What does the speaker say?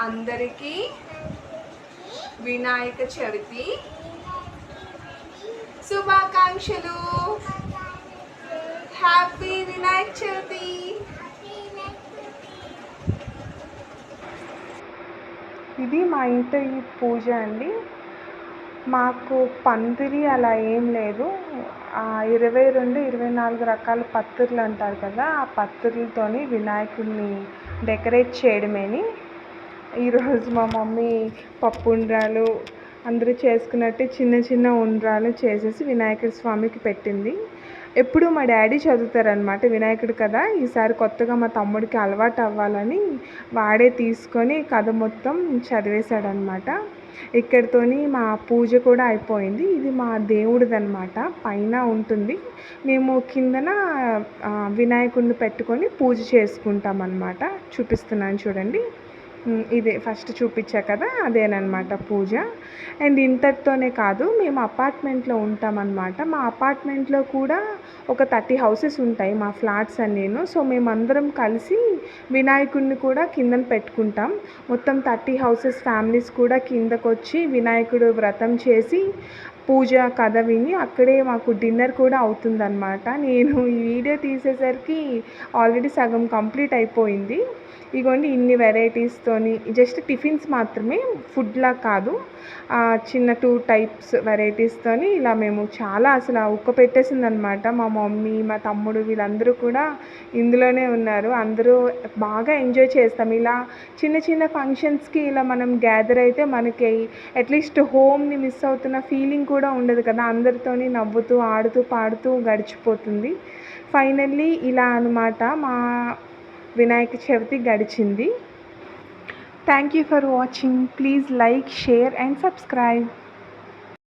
అందరికీ వినాయక చవితి. శుభాకాంక్షలు. హ్యాపీ వినాయక చవితి ఇది మా ఇంటి పూజ అండి. మాకు పందిరి అలా ఏం లేదు. ఇరవై రెండు ఇరవై నాలుగు రకాల పత్తుర్లు అంటారు కదా ఆ పత్తుర్లతోని వినాయకుడిని డెకరేట్ చేయడమేని. ఈరోజు మా మమ్మీ పప్పు ఉండ్రాలు అందరూ చేసుకున్నట్టు చిన్న చిన్న ఉండ్రాలు చేసేసి వినాయకుడి స్వామికి పెట్టింది. ఎప్పుడు మా డాడీ చదువుతారనమాట వినాయకుడు కదా. ఈసారి కొత్తగా మా తమ్ముడికి అలవాటు అవ్వాలని వాడే తీసుకొని కథ మొత్తం చదివేశాడనమాట ఇక్కడితోని మా పూజ కూడా అయిపోయింది. ఇది మా దేవుడిదనమాట పైన ఉంటుంది. మేము కిందన వినాయకుడిని పెట్టుకొని పూజ చేసుకుంటాం అనమాట చూపిస్తున్నాను చూడండి. ఇదే ఫస్ట్ చూపించా కదా అదేనమాట పూజ. అండ్ ఇంతటితోనే కాదు మేము అపార్ట్మెంట్లో ఉంటామన్నమాట. మా అపార్ట్మెంట్లో కూడా ఒక థర్టీ హౌసెస్ ఉంటాయి మా ఫ్లాట్స్ అన్నీను. సో మేమందరం కలిసి వినాయకుడిని కూడా కిందన పెట్టుకుంటాం. మొత్తం థర్టీ హౌసెస్ ఫ్యామిలీస్ కూడా కిందకు వచ్చి వినాయకుడు వ్రతం చేసి పూజ కథ విని అక్కడే మాకు డిన్నర్ కూడా అవుతుందన్నమాట. నేను ఈ వీడియో తీసేసరికి ఆల్రెడీ సగం కంప్లీట్ అయిపోయింది. ఇగోండి ఇన్ని వెరైటీస్తోని జస్ట్ టిఫిన్స్ మాత్రమే ఫుడ్లా కాదు. చిన్న టూ టైప్స్ వెరైటీస్తోని ఇలా మేము చాలా అసలు ఉక్క పెట్టేసిందనమాట మా మమ్మీ మా తమ్ముడు వీళ్ళందరూ కూడా ఇందులోనే ఉన్నారు. అందరూ బాగా ఎంజాయ్ చేస్తాం. ఇలా చిన్న చిన్న ఫంక్షన్స్కి ఇలా మనం గ్యాదర్ అయితే మనకి అట్లీస్ట్ హోమ్ని మిస్ అవుతున్న ఫీలింగ్ కూడా కూడా ఉండదు కదా. అందరితోని నవ్వుతూ ఆడుతూ పాడుతూ గడిచిపోతుంది. ఫైనల్లీ ఇలా అనమాట మా వినాయక చవితి గడిచింది. Thank you for watching please like share and subscribe